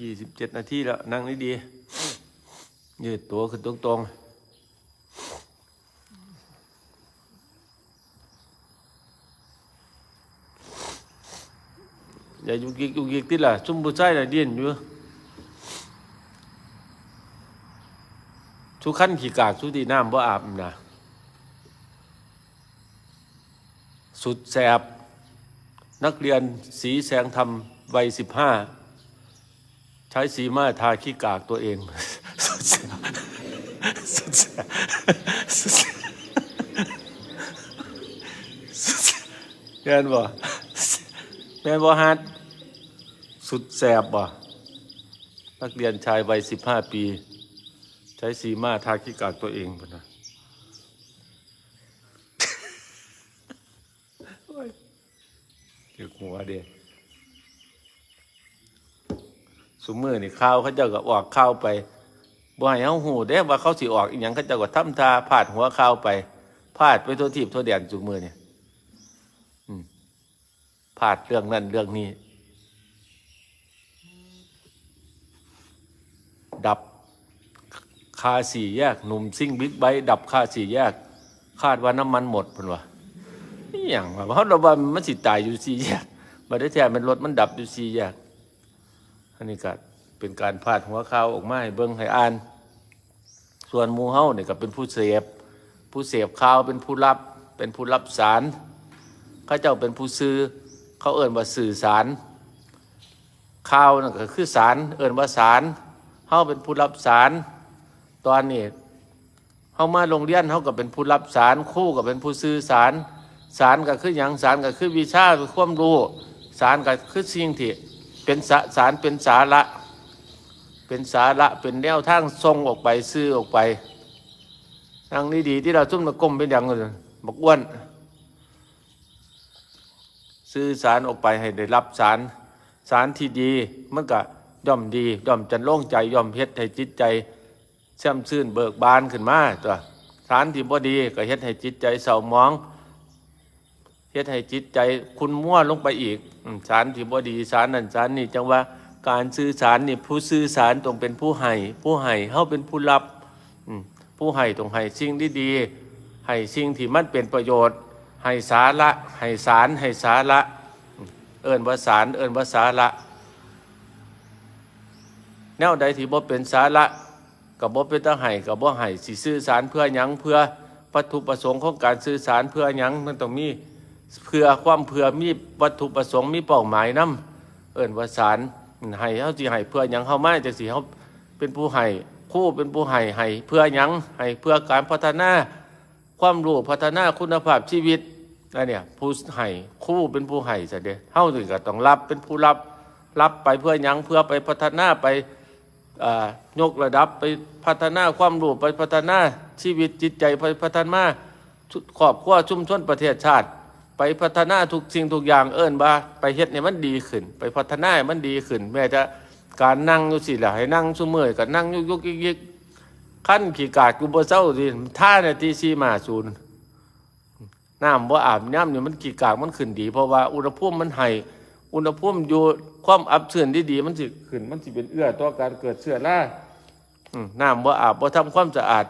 ยี่สิบเจ็ดนาทีแล้ว นั่งดีๆยืดตัวขึ้นตรงๆอย่ายุกยิกยุกยิกติล่ะซุ่มผู้ชายน่ะเดียนอยู่ทุกขั้นขี่กากสุดีน้ำบ่อาบนะสุดแสบ นักเรียนสีแสงธรรมวัยสิบห้า ใช้สีมาทาขี้กากตัวเองสุดแสบสุดแสบสุดแสบสุดแสบแม่นบ่แม่นบ่ฮัดสุดแสบบ่นักเรียนชายวัยสิบห้าปี ใช้สีมาทาขี้กากตัวเองพุ่นนะเกี่ยวหัวเด้ สุมือนี่ข้าวเขาเจ้าก็ออกข้าวไปบ่ให้เฮาหูเด้ว่าเขาสิออกอีหยังเขาเจ้าก็ทำทาพาดหัวข้าวไปพาดไปทั่วทีบทั่วแดนสุมือเนี่อืมพาดเรื่องนั้นเรื่องนี้ ดับคาสี่แยกหนุ่มซิ่งบิ๊กไบค์ดับคาสี่แยก คาดว่าน้ำมันหมดเพิ่นว่านี่อย่างว่าเพราะเราว่ามันสิตายอยู่สี่แยกมาได้แท้มันรถมันดับอยู่สี่แยก อันนี้ก็เป็นการพาดหัวข่าวออกมาให้เบิ่งให้อ่าน ส่วนมูเฮาเนี่ยก็เป็นผู้เสพผู้เสพข่าวเป็นผู้รับเป็นผู้รับสารเขาเจ้าเป็นผู้ซื้อเขาเอิ่นว่าสื่อสารข่าวนั่นก็คือสารเอิ่นว่าสารเฮาเป็นผู้รับสารตอนนี้เขามาโรงเรียนเขาก็เป็นผู้รับสารครู่ก็เป็นผู้สื่อสารสารก็คืออย่างสารก็คือวิชาคือความรู้สารก็คือสิ่งที่ เป็นสาสารเป็นสาระ เป็นสาระเป็นแนวทางทรงออกไปซื้อออกไปทางนี้ดีที่เราซุ่มตะกลมเป็นอย่างอื่นบอกอ้วน ซื้อสารออกไปให้ได้รับสารสารที่ดีมันก็ย่อมดีย่อมจะโล่งใจย่อมเฮ็ดให้จิตใจแช่มชื่นเบิกบานขึ้นมาตัวสารที่บ่ดีก็เฮ็ดให้จิตใจเศร้าหมอง เฮ็ดให้จิตใจคุณมั่วลงไปอีกสารที่บ่ดีสารนั่นสารนี่จังว่าการสื่อสารนี่ผู้สื่อสารต้องเป็นผู้ให้ผู้ให้เฮาเป็นผู้รับผู้ให้ต้องให้สิ่งที่ดีให้สิ่งที่มันเป็นประโยชน์ ให้สาระให้สารให้สาระเอิ้นว่าสารเอิ้นว่าสาระแนวใดที่บ่เป็นสาระกับบ่เป็นตาไห้กับบ่ไห้สิสื่อสารเพื่อหยังเพื่อวัตถุประสงค์ของการสื่อสารเพื่อหยังมันต้องมี เพื่อความเพื่อมีวัตถุประสงค์มีเป้าหมายนํเอิ้นว่าสารให้เฮาสิให้เพื่อหยังเฮามาจังสิเฮาเป็นผู้ให้ครูเป็นผู้ให้ให้เพื่อหยังให้เพื่อการพัฒนาความรู้พัฒนาคุณภาพชีวิตอันเนี่ยผู้ให้ครูเป็นผู้ให้ซะเด้เฮานี่ก็ต้องรับเป็นผู้รับรับไปเพื่อหยังเพื่อไปพัฒนาไปยกระดับไปพัฒนาความรู้ไปพัฒนาชีวิตจิตใจไปพัฒนาครอบครัวชุมชนประเทศชาติ ไปพัฒนาทุกสิ่งทุกอย่างเอิ้นว่าไปเฮ็ดให้มันดีขึ้น ไปพัฒนาให้มันดีขึ้น แม้จะการนั่งอยู่สิล่ะให้นั่งซุมื้อก็นั่งยุกยุกยิกยิกขั้นขี้กากกูบ่เซาสิท่านาที4มาศูนย์น้ำบ่อาบน้ำเนี่ยมันขี้กากมันขึ้นดี เพราะว่าอุณหภูมิมันให้อุณหภูมิอยู่ความอับชื้นที่ดีมันสิขึ้นมันสิเป็นเอื้อต่อการเกิดเชื้อราอืมน้ำบ่อาบบ่ทำความสะอาด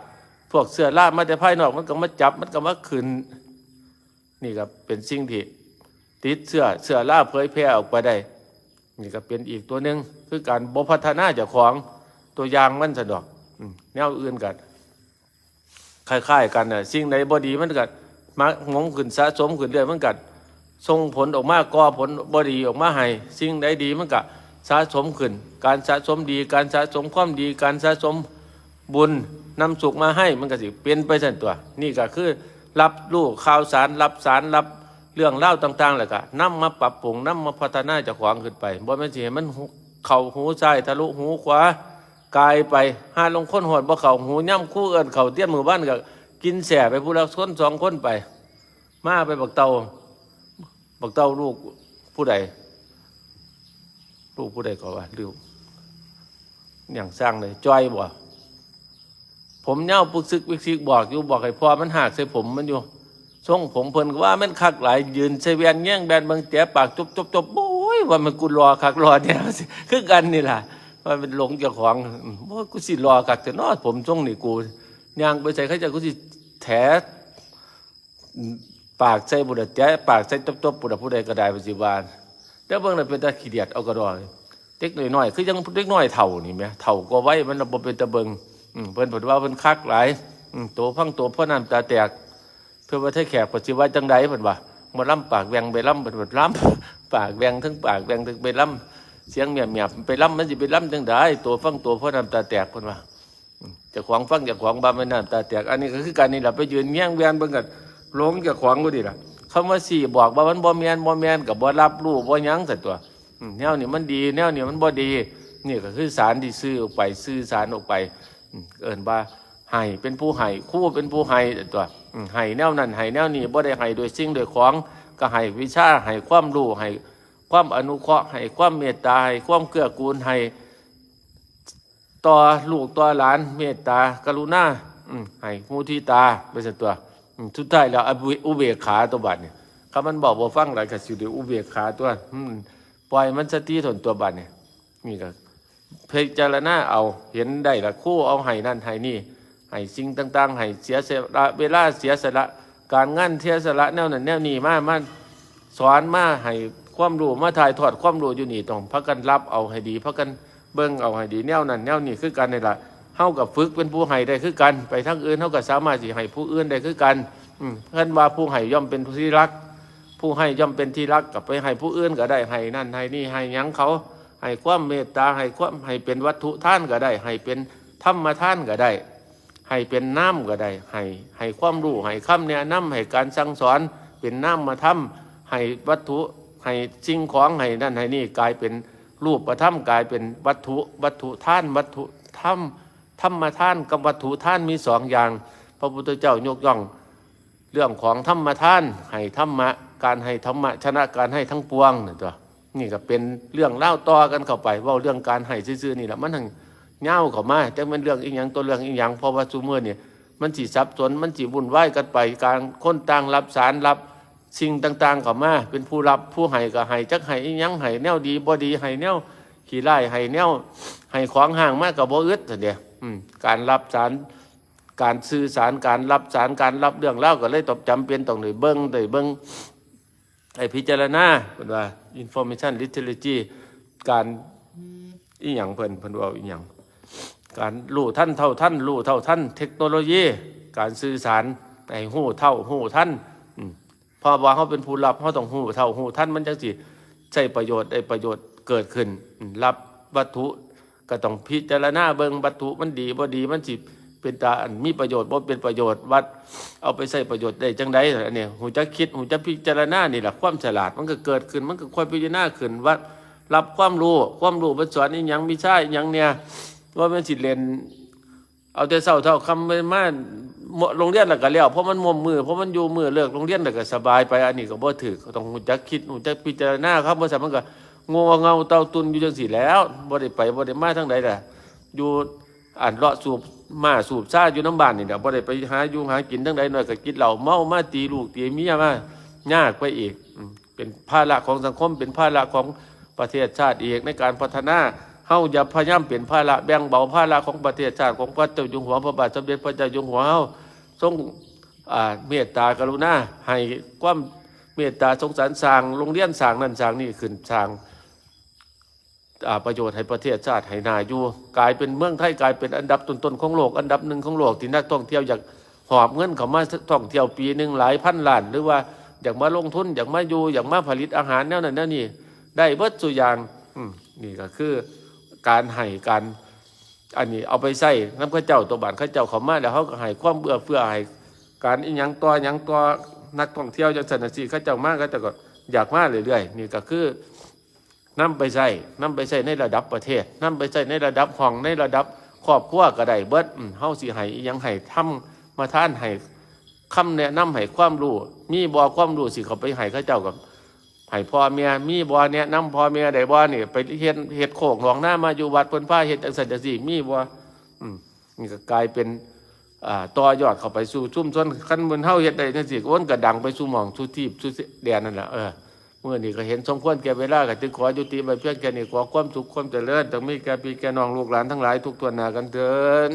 พวกเชื้อรามาแต่ภายนอกมันก็มาจับมันก็มาขึ้น นี่ก็เป็นสิ่งที่ติดเชื้อเชื้อราเผยแพร่ออกไปได้ นี่ก็เป็นอีกตัวหนึ่งคือการบพัฒนาจ้าของตัวอย่างมันสะดอกแนวอื่นกันคล้ายๆกันน่ะสิ่งใดบ่ดีมันก็มางงขึ้นสะสมขึ้นเรื่อยมันก็ส่งผลออกมาก่อผลบดีออกมาให้สิ่งใดดีมันก็สะสมขึ้น การสะสมดี การสะสมความดี การสะสมบุญนำสุขมาให้มันก็สิเป็นไปสั่นตัว นี่ก็คือ รับรู้ข่าวสารรับสารรับเรื่องเล่าต่างๆแหละก็นำมาปรับปรุงนำมาพัฒนาจากขวางขึ้นไปบ่แม่นสิให้มันเข้าหูซ้ายทะลุหูขวากายไปหาลงค้นหอดบ่เข้าหูย่ำคู่เอิ้นเข้าเตี้ยนหมู่บ้านก็กินแสไปผู้ละคนสองคนไป มาไปบักเตาบอกเตาลูกผู้ใดลูกผู้ใดก็ว่าลูกอย่างสร้างเลยจ้อยบ่ ผมเน่าปุกซึกวิกซิกบอกอยู่บอกให้พ่อมันหักใส่ผมมันอยู่ทรงผมเพิ่นก็ว่ามันคักหลายยืนใส่แวนแย่งแบนบางเตียปากจบจบจบโอ้ยว่ามันกูรอคักรอเนี่ยคือกันนี่ล่ะว่าเป็นหลงเจ้าของอืมว่ากูสิรอกักแต่นอดผมช่วงนี่กูย่างไปใส่เขาจะกูสิแถปากใส่บุตรแจปากใส่ตบตบบุตรผู้ใดก็ได้ปฏิบาลแต่เบิ่งน่ะเป็นตาขี้เดียดเอากระดอยเด็กน้อยๆคือยังเด็กน้อยเท่านี่แหมเท่าก็ไว้มันบ่เป็นตะเบิงอืม เพิ่นบอกว่าเพิ่นคักหลายอืมโตพังโตพ่อน้ำตาแตก เพื่อว่าถ้าแขกปฏิวัติจังใดเพิ่นว่ามาล่ำปากแวงไปล่ำเพิ่นว่าล่ำปากแวงทั้งปากแวงทั้งไปล่ำเสียงเมียบเมียบไปล่ำมันสิไปล่ำจังใดตัวฟังตัวพ่อน้ำตาแตกเพิ่นว่าจะขวางฟังจะขวางบ้าไม่น้ำตาแตก อันนี้ก็คือการนี่แหละไปยืนแย่งแวนเบิ่งกันหลงเจะขวางก็ดีล่ะคำว่าสี่บอกว่ามันบ่แมนบ่แมนกับบ่รับรู้บ่ยั้งสัตัวแนวนี้มันดี แนวนี้มันบ่ดี นี่ก็คือสารที่ซื้อออกไป ซื้อสารออกไป เอิ้นว่าให้เป็นผู้ให้คู่เป็นผู้ให้ตัวอืมให้แนวนั้นให้แนวนี้บ่ได้ให้โดยสิ่งโดยของก็ให้วิชาให้ความรู้ให้ความอนุเคราะห์ให้ความเมตตาให้ความเกื้อกูลให้ต่อลูกต่อหลานเมตตากรุณาให้มุทิตาไปสันตัวอืมสุดท้ายแล้วอุเบกขาตัวบัดเนี่ยคำมันบอกบ่าฟังหลายก็สิได้อุเบกขาตัวปล่อยมันสติทนตัวบัดเนี่ยนี่ก็ พิจารณาเอาเห็นได้ละคู่เอาให้นั่นให้นี่ให้สิ่งต่าง ๆ ให้เสียสละเวลาเสียสละการงานเสียสละแนวนั้นแนวนี้มามาสอนมาให้ความรู้มาถ่ายทอดความรู้อยู่นี่ต้องพักกันรับเอาให้ดีพักกันเบิ่งเอาให้ดีแนวนั้นแนวนี้คือกันนี่ละเฮากับฝึกเป็นผู้ให้ได้คือกัน ไปทั้งอื่นเฮาก็สามารถสิให้ผู้อื่นได้คือกันอืมเพิ่นว่าผู้ให้ย่อมเป็นผู้ที่รัก ผู้ให้ย่อมเป็นที่รักกับไปให้ผู้อื่นก็ได้ให้นั่นให้นี่ให้หยังเขา ให้ความเมตตาให้ความให้เป็นวัตถุท่านก็ได้ ให้เป็นธรรมท่านก็ได้ ให้เป็นน้ำก็ได้ ให้ให้ความรู้ให้คำแนะนำให้การสั่งสอนเป็นน้ำมาทำให้วัตถุให้สิ่งของให้นั่นให้นี่กลายเป็นรูปประทับกลายเป็นวัตถุวัตถุท่านวัตถุธรรมธรรมท่านกับวัตถุท่านมีสองอย่าง พระพุทธเจ้ายกย่อง เรื่องของธรรมท่านให้ธรรมะการให้ธรรมะชนะการให้ทั้งปวงนี่ตัว นี่ก็เป็นเรื่องเล่าต่อกันเข้าไปว่าเรื่องการให้ซื่อๆนี่แหละมันทั้งเง่าเข้ามาแต่มันเรื่องอีกอย่างตัวเรื่องอีกอย่างเพราะว่าซูเมื่อเนี่ยมันจีซับซ้อนมันจีวุ่นวายกันไปการคนต่างรับสารรับสิ่งต่างๆเข้ามาเป็นผู้รับผู้ให้ก็ให้จักให้อีกอย่างให้แนวดีบ่ดีให้แนวขี้ไล่ให้แนวให้ของห่างมากกับบ่อึดแต่เดียวอืมการรับสารการสื่อสารการรับสารการรับเรื่องเล่าก็เลยตบจำเป็นต้องเลยเบิ้งเลยเบิ้งไอพิจารณาเป็นว่า information literacy การอีหยังเพิ่นเพิ่นว่าอีหยังการรู้ท่านเท่าท่านรู้เท่าท่านเทคโนโลยี การสื่อสารไอ้หู้เท่าหู้ท่านอพอว่าเขาเป็นผู้รับเขาต้องหู้เท่าหู้ท่านมันจังสิใช้ประโยชน์ได้ประโยชน์เกิดขึ้น รับวัตถุก็ต้องพิจารณาเบิ่งวัตถุมันดีบ่ดีมันสิ เป็นตาอันมีประโยชน์บ่เป็นประโยชน์วัด เอาไปใช้ประโยชน์ได้จังไดอันนี้หูจะคิดหูจะพิจารณานี่แหละความฉลาดมันก็เกิดขึ้นมันก็ค่อยพิจารณาขึ้นว่ารับความรู้ความรู้มันสอนอีหยังมีใช่ยังเนี่ยว่ามันสิเรียนเอาแต่เศร้าเท่าคำไปมาหมดโรงเรียนแล้วก็แล้วเพราะมันม่วมมือเพราะมันอยู่มือเลิกโรงเรียนแล้วก็สบายไปอันนี้ก็บ่ถือต้องหูจักคิดหูจักพิจารณาครับบ่ซั่นมันก็งงเงาเตาตุนอยู่จังสี่แล้วบ่ได้ไปบ่ได้มาทั้งใดล่ะอยู่ อ่านเลาะสูบมาสูบซ่าอยู่น้ำบ้านนี่แหละบ่ได้ไปหาอยู่หากินทั้งใดหน่อยก็กินเหล้าเมามาตีลูกตีเมียมายากไปอีกอืมเป็นภาระของสังคม เป็นภาระของประเทศชาติอีกในการพัฒนาเฮาอย่าพยายามเป็นภาระแบ่งเบาภาระของประเทศชาติของพระเจ้าอยู่หัวพระบาทสมเด็จพระเจ้าอยู่หัวเฮาทรงเมตตากรุณาให้ความเมตตาสงสารสร้างโรงเรียนสร้างนั่นสร้างนี่ขึ้นสร้าง ประโยชน์ให้ประเทศชาติให้นาอยู่กลายเป็นเมืองไทยกลายเป็นอันดับต้นๆของโลกอันดับหนึ่งของโลกที่นักท่องเที่ยวอยากหอบเงินเข้ามาท่องเที่ยวปีหนึ่งหลายพันล้านหรือว่าอยากมาลงทุนอยากมาอยู่อยากมาผลิตอาหารแนวนั้นแนวนี้ได้เบิดสุอย่างอืนี่ก็คือการให้การอันนี้เอาไปใส่น้ำข้าเจ้าตัวบานข้าเจ้าเขามาแล้วเขาก็ให้ความเบื่อเฟื่อให้การอีหยังตัวหยังตัวนักท่องเที่ยวจังสันนิข้าเจ้ามากข้าเจ้าก็อยากมาเรื่อยๆนี่ก็คือ นำไปใช้นำไปใช้ในระดับประเทศนำไปใช้ในระดับห้องในระดับครอบครัวก็ได้เบิดเฮาสิให้ยังให้ทำมาท่านให้คำแนะนำให้ความรู้มีบ่ความรู้สิเขาไปให้เขาเจ้ากับให้พ่อเมียมีบ่แนะนำพ่อเมียได้บ่นี่ไปเฮ็ดเฮ็ดโคกหนองหน้ามาอยู่วัดเพิ่นพาเฮ็ดจังซั่นจังซี่มีบ่อืมนี่ก็กลายเป็นอ่าต่อยอดเข้าไปสู่ชุมชนคันมันเฮาเฮ็ดได้จังซี่โอนก็ดังไปสู่หม่องสู่ที่สู่แดนนั่นแหละเออ เมื่อนี่ก็เห็นสมควรแก่เวลาก็จึงขอยุติไปเพียงแก่นี้ขอความสุขความเจริญต้งมีแก่พี่แก่น้องลูกหลานทั้งหลายทุกตัวหนากันเถิด